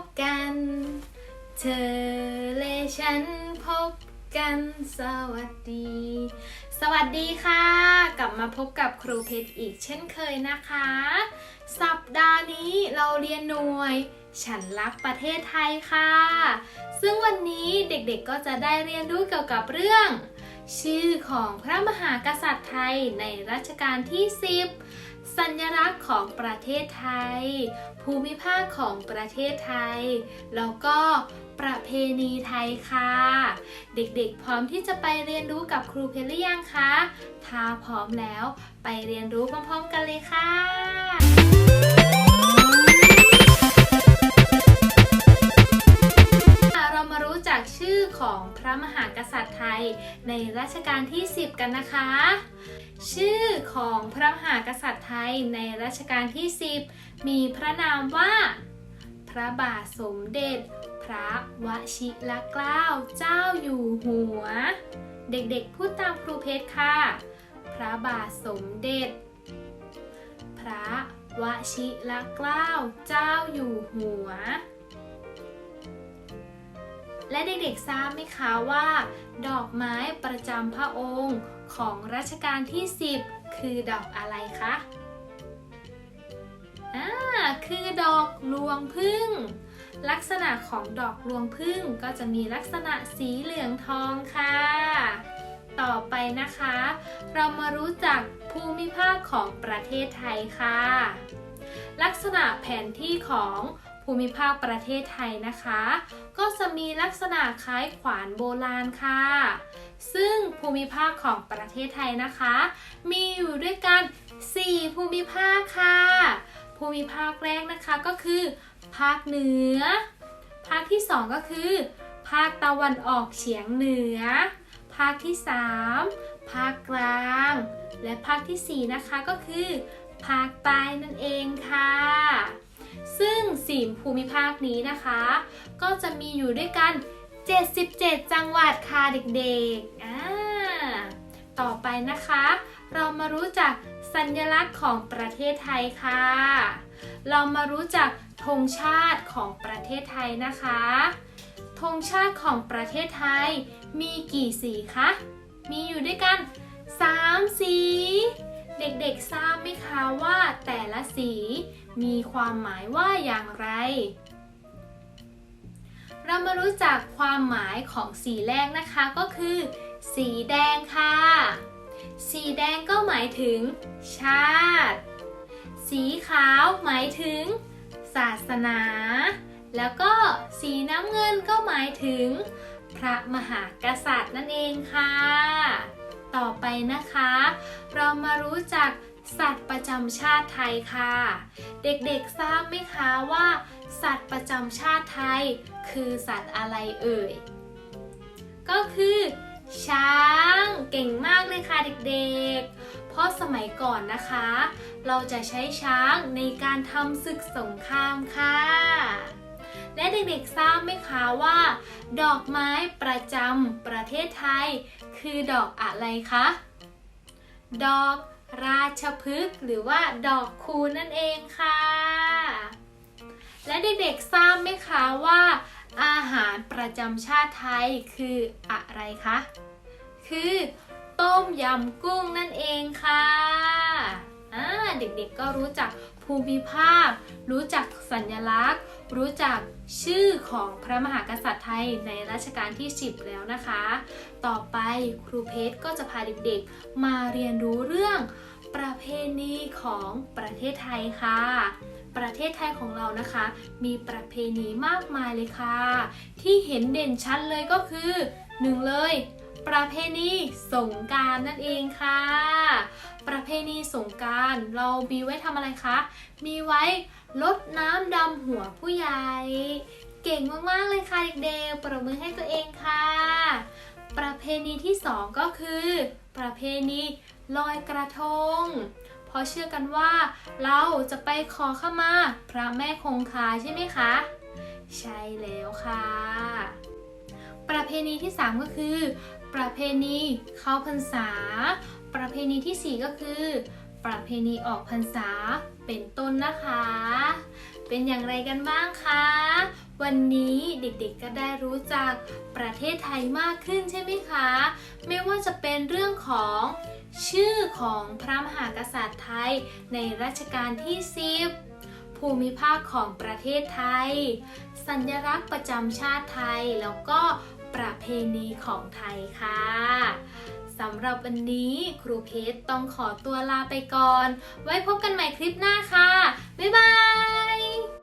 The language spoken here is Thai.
บกัน เธอและฉันพบกันสวัสดี สวัสดีค่ะ กลับมาพบกับครูเพชรอีกเช่นเคยนะคะ สัปดาห์นี้เราเรียนหน่วย ฉันรักประเทศไทยค่ะ ซึ่งวันนี้เด็กๆก็จะได้เรียนรู้เกี่ยวกับเรื่อง ชื่อของพระมหากษัตริย์ไทยในรัชกาลที่ 10 สัญลักษณ์ของประเทศไทย ภูมิภาคของประเทศไทย แล้วก็ประเพณีไทยค่ะ เด็กๆ พร้อมที่จะไปเรียนรู้กับครูเพชรหรือยังคะ ถ้าพร้อมแล้วไปเรียนรู้พร้อมๆกันเลยค่ะ ในรัชกาลที่ 10 กันนะคะ ชื่อของพระมหากษัตริย์ไทยในรัชกาลที่ 10 มีพระนามว่า พระบาทสมเด็จ พระวชิรเกล้าเจ้าอยู่หัว เด็กๆพูดตามครูเพชรค่ะ พระบาทสมเด็จ พระวชิรเกล้าเจ้าอยู่หัว และเด็กๆทราบไหมคะว่า ดอกไม้ประจำพระองค์ของรัชกาลที่ 10 คือดอกอะไรคะอ่าคือดอกรวงพึ่ง ลักษณะของดอกรวงพึ่งก็จะมีลักษณะสีเหลืองทองค่ะ ต่อไปนะคะ เรามารู้จักภูมิภาคของประเทศไทยค่ะ ลักษณะแผนที่ของ ภูมิภาคประเทศไทยนะคะ ก็จะมีลักษณะคล้ายขวานโบราณค่ะ ซึ่งภูมิภาคของประเทศไทยนะคะ มีอยู่ด้วยกัน 4 ภูมิภาคค่ะ ภูมิภาคแรกนะคะก็คือ ภาคเหนือ ภาคที่ 2 ก็คือ ภาคตะวันออกเฉียงเหนือ ภาคที่ 3 ภาคกลาง และภาคทีสี่4 นะคะก็คือ ภาคใต้นั่นเองค่ะ ซึ่งสี่ภูมิภาคนี้นะคะ ก็จะมีอยู่ด้วยกัน 77 จังหวัดค่ะเด็กๆอ่าต่อไปนะคะ เรามารู้จักสัญลักษณ์ของประเทศไทยค่ะ เรามารู้จักธงชาติของประเทศไทยนะคะธงชาติของประเทศไทยมีกี่สีคะ มีอยู่ด้วยกัน 3 สี เด็กๆทราบไหมคะว่าแต่ละสี มีความหมายว่าอย่างไร เรามารู้จักความหมายของสีแรกนะคะก็คือ สีแดงค่ะ สีแดงก็หมายถึง ชาติ สีขาวหมายถึง ศาสนา แล้วก็สีน้ำเงินก็หมายถึง พระมหากษัตริย์นั่นเองค่ะ ต่อไปนะคะ เรามารู้จักสัตว์ประจำชาติไทยค่ะ เด็กๆทราบไหมคะว่า สัตว์ประจำชาติไทย คือสัตว์อะไรเอ่ย ก็คือ ช้างเก่งมากเลยค่ะเด็กๆ เพราะสมัยก่อนนะคะ เราจะใช้ช้างในการทำศึกสงครามค่ะ และเด็กๆทราบไหมคะว่า ดอกไม้ประจำประเทศไทย คือดอกอะไรคะ ดอกราชพฤกษ์หรือว่าดอกคูนั่นเองค่ะ และเด็กๆทราบไหมคะว่า อาหารประจำชาติไทยคืออะไรคะ คือต้มยำกุ้งนั่นเองค่ะ อ่าเด็กๆก็รู้จักภูมิภาค รู้จักสัญลักษณ์ รู้จักชื่อของพระมหากษัตริย์ไทยในรัชกาลที่ 10 แล้วนะคะ ต่อไปครูเพชรก็จะพาเด็กๆ มาเรียนรู้เรื่องประเพณีของประเทศไทยค่ะ ประเทศไทยของเรานะคะ มีประเพณีมากมายเลยค่ะ ที่เห็นเด่นชัดเลยก็คือหนึ่งเลย ประเพณีสงการนั่นเองค่ะ ประเพณีสงการเรามีไว้ทำอะไรคะ มีไว้ลดน้ำดำหัวผู้ใหญ่ เก่งมากๆเลยค่ะเด็กๆ ประมือให้ตัวเองค่ะ ประเพณีที่สองก็คือ ประเพณีลอยกระทงเพราะเชื่อกันว่า เราจะไปขอเข้ามาพระแม่คงคาใช่ไหมคะ ใช่แล้วค่ะประเพณีที่ 3 ก็คือ ประเพณีเข้าพรรษา ประเพณีทีสี่ 4 ก็คือ ประเพณีออกพรรษาเป็นต้นนะคะ เป็นอย่างไรกันบ้างคะ วันนี้เด็กๆก็ได้รู้จักประเทศไทยมากขึ้นใช่ไหมคะ ไม่ว่าจะเป็นเรื่องของชื่อของพระมหากษัตริย์ไทยในรัชกาลที่ 10 ภูมิภาคของประเทศไทย สัญลักษณ์ประจำชาติไทย แล้วก็ ประเพณีของไทยค่ะสำหรับวันนี้ครูเพชรต้องขอตัวลาไปก่อน ไว้พบกันใหม่คลิปหน้าค่ะ บ๊ายบาย